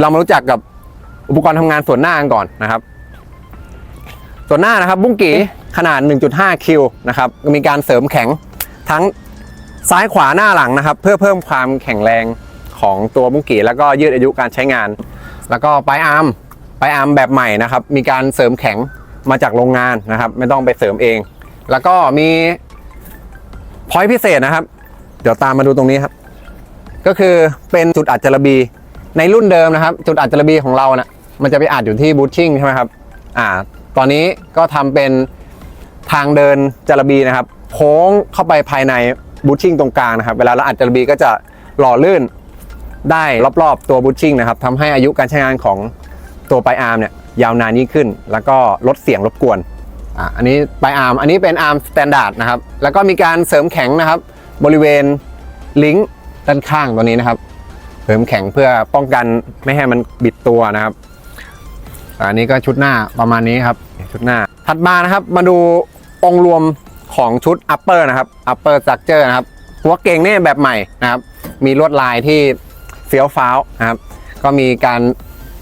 เรามารู้จักกับอุปกรณ์ทำงานส่วนหน้ากันก่อนนะครับ ส่วนหน้านะครับ บุ้งกีขนาด 1.5 คิวนะครับมีการเสริมแข็งทั้งซ้ายขวาหน้าหลังนะครับ เพื่อเพิ่มความแข็งแรงของตัวบุ้งกีแล้วก็ยืดอายุการใช้งาน แล้วก็ปลายอาร์มปลายอาร์มแบบใหม่นะครับ มีการเสริมแข็งมาจากโรงงานนะครับ ไม่ต้องไปเสริมเอง แล้วก็มีพอยต์พิเศษนะครับ เดี๋ยวตามมาดูตรงนี้ครับ ก็คือเป็นจุดอัดจารบี ในรุ่นเดิมนะครับ จุดอัดจารบีของเรานะ่ะมันจะไปอัดอยู่ที่บูชชิ่งใช่ไหมครับอ่าตอนนี้ก็ทำเป็นทางเดินจารบีนะครับโค้งเข้าไปภายในบูชชิ่งตรงกลางนะครับ เวลาเราอัดจารบีก็จะหล่อลื่นได้รอบๆตัวบูชชิ่งนะครับทำให้อายุการใช้งานของตัวปลายอาร์มเนี่ยยาวนานยิ่งขึ้น แล้วก็ลดเสียงรบกวนอะอันนี้ปลายอาร์มอันนี้เป็นอาร์มสแตนดาร์ดนะครับแล้วก็มีการเสริมแข็งนะครับ บริเวณลิงก์ด้านข้างตัวนี้นะครับ เสริมแข็งเพื่อป้องกันไม่ให้มันบิดตัวนะครับ อันนี้ก็ชุดหน้าประมาณนี้ครับ ชุดหน้า ถัดมานะครับ มาดูองค์รวมของชุด upper นะครับ upper structure นะครับ หัวเก่งเนี่ยแบบใหม่นะครับ มีลวดลายที่เฟี้ยวฟ้าวนะครับ ก็มีการ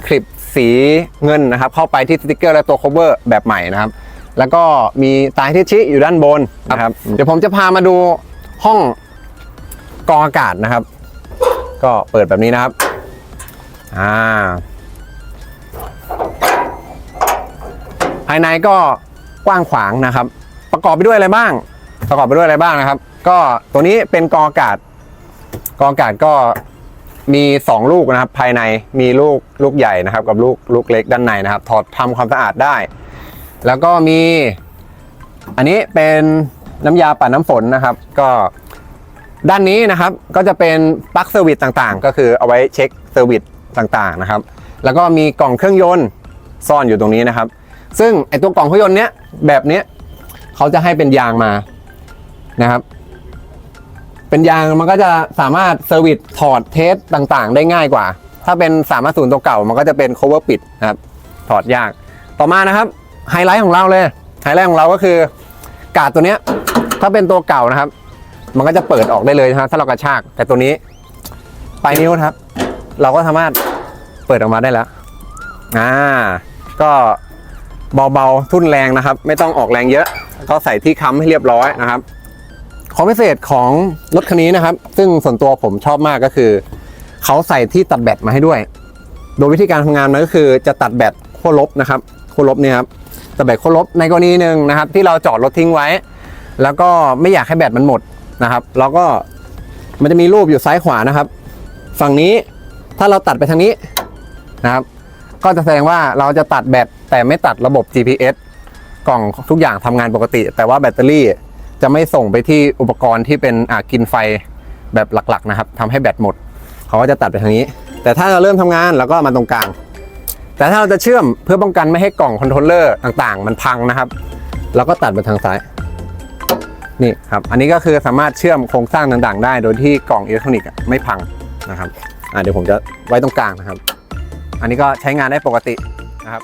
คลิปสีเงินนะครับ เข้าไปที่สติกเกอร์และตัว cover แบบใหม่นะครับ แล้วก็มีตายที่ชิอยู่ด้านบนนะครับ เดี๋ยวผมจะพามาดูห้องกองอากาศนะครับ ก็เปิดแบบนี้นะครับ อ่า ภายในก็กว้างขวางนะครับ ประกอบไปด้วยอะไรบ้าง ประกอบไปด้วยอะไรบ้างนะครับ ก็ตัวนี้เป็นกรองอากาศกรองอากาศก็มี 2 ลูกนะครับ ภายในมีลูกลูกใหญ่นะครับ กับลูกลูกเล็กด้านในนะครับ ถอดทำความสะอาดได้ แล้วก็มี อันนี้เป็นน้ำยาปัดน้ำฝนนะครับ ก็ ด้านนี้นะครับก็จะเป็นปลั๊กเซอร์วิสต่างๆ ก็คือเอาไว้เช็คเซอร์วิสต่างๆนะครับ แล้วก็มีกล่องเครื่องยนต์ซ่อนอยู่ตรงนี้นะครับ ซึ่งไอตัวกล่องเครื่องยนต์เนี้ยแบบเนี้ยเขาจะให้เป็นยางมานะครับ เป็นยางมันก็จะสามารถเซอร์วิสถอดเทสต่างๆ ได้ง่ายกว่า ถ้าเป็น3ามศูนย์ตัวเก่ามันก็จะเป็น cover ปิดนะครับ ถอดยาก ต่อมานะครับไฮไลท์ของเราเลยไฮไลท์ของเราก็คือกาดตัวเนี้ยถ้าเป็นตัวเก่านะครับ มันก็จะเปิดออกได้เลยนะครับถ้าเรากระชาก แต่ตัวนี้ปลายนิ้วนะครับ เราก็สามารถเปิดออกมาได้แล้วอ่าก็เบาๆทุ่นแรงนะครับ ไม่ต้องออกแรงเยอะ ก็ใส่ที่ค้ำให้เรียบร้อยนะครับของพิเศษของรถคันนี้นะครับ ซึ่งส่วนตัวผมชอบมากก็คือ เขาใส่ที่ตัดแบตมาให้ด้วย โดยวิธีการทำงานมันก็คือจะตัดแบตขั้วลบนะครับขั้วลบเนี่ยครับตัดแบตขั้วลบในกรณีหนึ่งนะครับ ที่เราจอดรถทิ้งไว้ แล้วก็ไม่อยากให้แบตมันหมด นะครับเราก็มันจะมีรูปอยู่ซ้ายขวานะครับ ฝั่งนี้ถ้าเราตัดไปทางนี้นะครับ ก็จะแสดงว่าเราจะตัดแบตแต่ไม่ตัดระบบ GPS กล่องทุกอย่างทำงานปกติ แต่ว่าแบตเตอรี่จะไม่ส่งไปที่อุปกรณ์ที่เป็นอ่ากินไฟแบบหลักๆนะครับทำให้แบตหมด เขาก็จะตัดไปทางนี้ แต่ถ้าเราเริ่มทำงานเราก็มาตรงกลาง แต่ถ้าเราจะเชื่อมเพื่อป้องกันไม่ให้กล่องคอนโทรลเลอร์ต่างๆ มันพังนะครับ เราก็ตัดไปทางซ้าย นี่ครับ อันนี้ก็คือสามารถเชื่อมโครงสร้างต่างๆ ได้ โดยที่กล่องอิเล็กทรอนิกส์ไม่พังนะครับอ่าเดี๋ยวผมจะไว้ตรงกลางนะครับ อันนี้ก็ใช้งานได้ปกตินะครับ